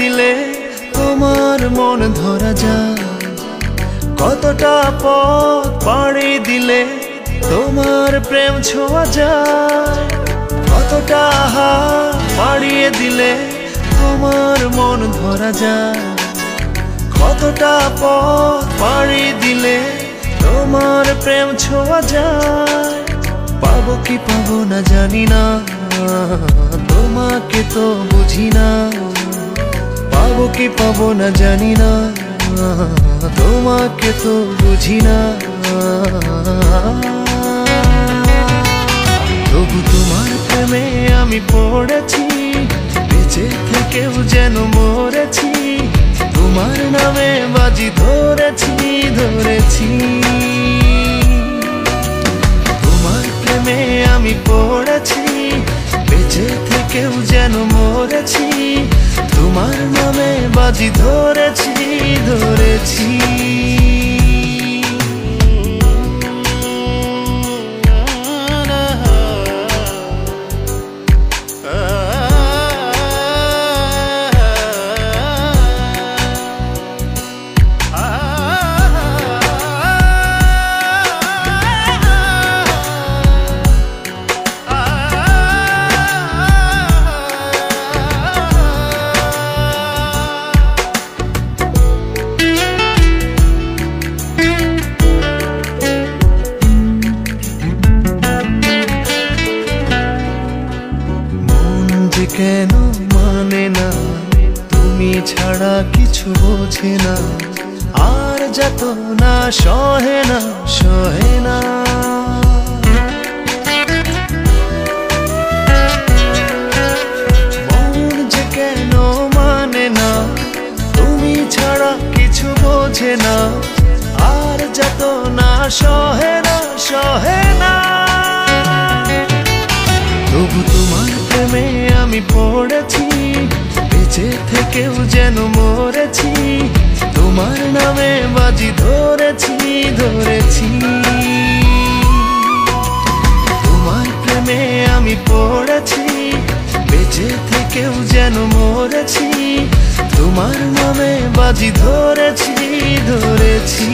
দিলে তোমার মন ধরা যায়। কতটা পথ পাড়ি দিলে তোমার প্রেম ছোঁয়া যায়। কতটা হাত পাড়িয়ে দিলে তোমার মন ধরা যায়। কতটা পথ পাড়ি দিলে তোমার প্রেম ছোঁয়া যায়। পাবো কি পাবো না জানি না, তোমাকে তো বুঝি না। পাবো কি পাবো না জানি না। তোমাকে তো বুঝি না। তবু তোমার প্রেমে আমি পড়েছি, বেঁচে থেকেও যেন মরেছি। তোমার নামে বাজি ধরেছি ধরেছি। তোমার প্রেমে আমি পড়েছি বাজি ধরেছি ধরেছি। মন কেন মানে না? তুমি ছাড়া কিছু বোঝে না। আর যত না, সহে না সহে না। মন কেন মানে না? তুমি ছাড়া কিছু বোঝে না। আর যত না, সহে না, সহে তবু তোমার প্রেমে আমি পড়েছি, বেঁচে থেকেও যেন মরেছি, তোমার নামে বাজি ধরেছি ধরেছি। তোমার প্রেমে আমি পড়েছি, বেঁচে থেকেও যেন মরেছি, তোমার নামে বাজি ধরেছি ধরেছি।